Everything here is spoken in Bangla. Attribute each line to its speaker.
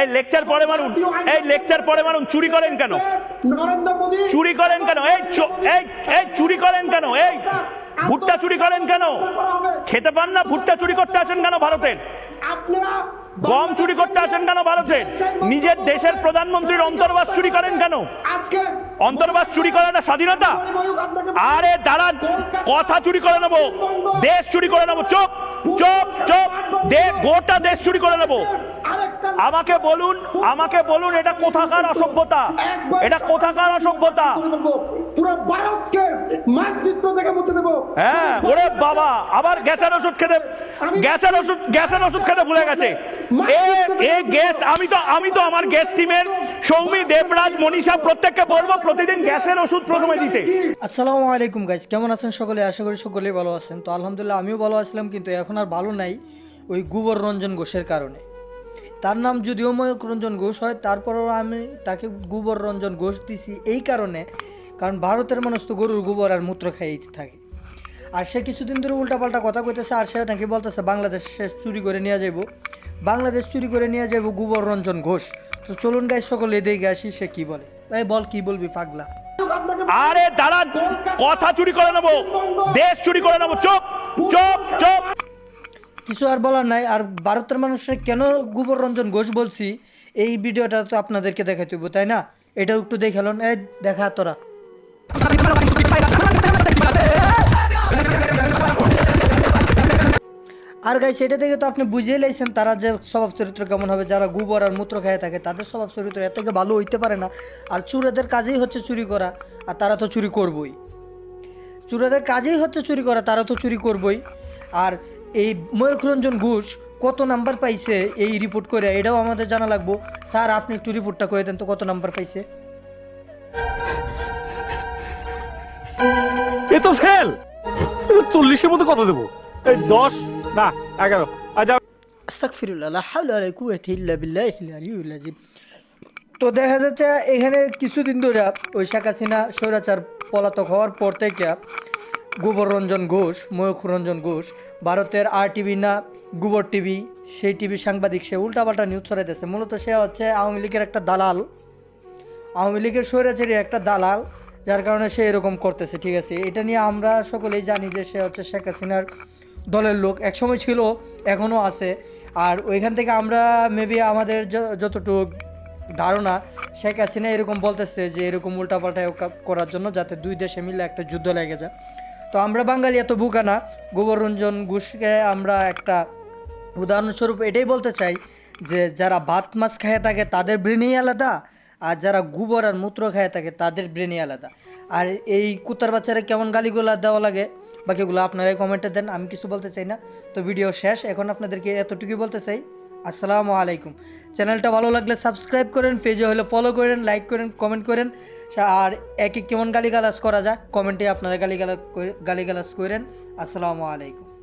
Speaker 1: এই লেকচার পরে মারুন। এই লেকচার পরে মারুন। চুরি করেন কেন? চুরি করেন কেন? এই এই চুরি করেন কেন? এই ভুট্টা চুরি করেন কেন? খেতে পান না? ভুট্টা চুরি করতে আসেন কেন ভারতের গম চুরি করতে আসেন কেন ভারতের নিজের দেশের প্রধানমন্ত্রীর অন্তর্বাস চুরি করেন কেন? অন্তর্বাস চুরি করাটা স্বাধীনতা? আরে দাঁড়ান, কথা চুরি করে নেব। দেশ চুরি করে নেব। দে গোটা দেশ চুরি করে নেব। আমাকে বলুন আমাকে বলুন এটা কোথাকার অসভ্যতা? এটা কোথাকার অসভ্যতা?
Speaker 2: পুরো ভারতকে মানচিত্র থেকে মুছে দেবো।
Speaker 1: হ্যাঁ ওরে বাবা আবার গ্যাসের ওষুধ খেতে গ্যাসের ওষুধ গ্যাসের ওষুধ খেতে ভুলে গেছে। এ এ গ্যাস আমি তো আমি তো আমার গ্যাস টিমের সৌমি দেবরাজ মনীষা প্রত্যেককে বলব প্রতিদিন গ্যাসের ওষুধ প্রথমে দিতে।
Speaker 3: আসসালামু আলাইকুম গাইজ কেমন আছেন সকলে? আশা করি সকলেই ভালো আছেন। তো আলহামদুলিল্লাহ আমিও ভালো আছিলাম কিন্তু এখন আর ভালো নাই। ওই গোবর রঞ্জন ঘোষের কারণে। তার নাম যদিও ময়ূক রঞ্জন ঘোষ হয়, তারপরেও আমি তাকে গোবর রঞ্জন ঘোষ দিছি এই কারণে, কারণ ভারতের মানুষ তো গরুর গোবর আর মূত্র খাইয়ে থাকে। আর সে কিছুদিন ধরে উল্টাপাল্টা কথা কইতেছে, আর সে নাকি বলতেছে, বাংলাদেশ চুরি করে নিয়ে যাইব। বাংলাদেশ চুরি করে নিয়ে যাইব গোবর রঞ্জন ঘোষ। তো চলুন গাই সকলে দেখে আসি, সে কি বলে? এই বল, কি বলবি, পাগলা?
Speaker 1: আরে দাঁড়ান, কথা চুরি করে নেব, দেশ চুরি করে নেব, চোপ চোপ চোপ।
Speaker 3: কিছু আর বলার নাই। আর ভারতের মানুষের কেন গোবর রঞ্জন ঘোষ বলছি, এই ভিডিওটা তো আপনাদেরকে দেখাইতে হইব, তাই না? এটাও একটু দেখে দেখালন এই দেখা তোরা। আর গাই সেটা থেকে তো আপনি বুঝিয়ে লাইছেন তারা যে স্বভাব চরিত্র কেমন হবে। যারা গোবর আর মূত্র খায় থাকে, তাদের স্বভাব চরিত্র এর থেকে ভালো হইতে পারে না। আর চুরেদের কাজেই হচ্ছে চুরি করা, আর তারা তো চুরি করবই। চোরেদের কাজেই হচ্ছে চুরি করা, তারা তো চুরি করবই। আর এই ময়ূরঞ্জন ঘোষ কত নাম্বার পাইছে এই রিপোর্ট করে? এটাও আমাদের জানা লাগবো। স্যার আপনি একটু রিপোর্টটা করে দেন তো কত নাম্বার পাইছে?
Speaker 4: এ তো ফেল চল্লিশের মধ্যে কত দেবো? এই দশ না এগারো। আচ্ছা
Speaker 3: আস্তাগফিরুল্লাহ লা হাওলা ওয়ালা কুওয়াতা ইল্লা বিল্লাহিল আলিয়্যিল আযীম। তো দেখা যাচ্ছে এখানে কিছুদিন ধরে ওই শেখ হাসিনা স্বৈরাচার পলাতক হওয়ার পর থেকে গোবর রঞ্জন ঘোষ ময়ূখ রঞ্জন ঘোষ, ভারতের আর টিভি না গোবর টিভি সেই টিভি সাংবাদিক, সে উল্টাপাল্টা নিউজ ছড়াইতেছে। মূলত সে হচ্ছে আওয়ামী লীগের একটা দালাল। আওয়ামী লীগের স্বৈরাচারী একটা দালাল, যার কারণে সে এরকম করতেছে, ঠিক আছে? এটা নিয়ে আমরা সকলেই জানি যে সে হচ্ছে শেখ হাসিনার দলের লোক। একসময় ছিল এখনও আছে। আর ওইখান থেকে আমরা মেবি আমাদের যতটুকু ধারণা, শেখ হাসিনা এরকম বলতেছে যে এরকম উল্টাপাল্টা করার জন্য যাতে দুই দেশে মিলে একটা যুদ্ধ লেগে যায়। তো আমরা বাঙালি এত বোকা না। গোবরঞ্জন ঘোষকে আমরা একটা উদাহরণস্বরূপ এটাই বলতে চাই যে যারা ভাত মাছ খায় থাকে তাদের ব্রেনই আলাদা, আর যারা গোবর আর মূত্র খায় থাকে তাদের ব্রেনই আলাদা। আর এই কুত্তার বাচ্চারা কেমন গালিগুলা দেওয়া লাগে বাকিগুলো আপনারাই কমেন্টে দেন, আমি কিছু বলতে চাই না। তো ভিডিও শেষ, এখন আপনাদেরকে এতটুকুই বলতে চাই। আসসালামু আলাইকুম। চ্যানেলটা ভালো লাগলে সাবস্ক্রাইব করেন, পেজে হলে ফলো করেন লাইক করেন কমেন্ট করেন। আর একে কেমন গালিগালাজ করা যায় কমেন্টে আপনারা গালিগালাজ গালিগালাজ করেন। আসসালামু আলাইকুম।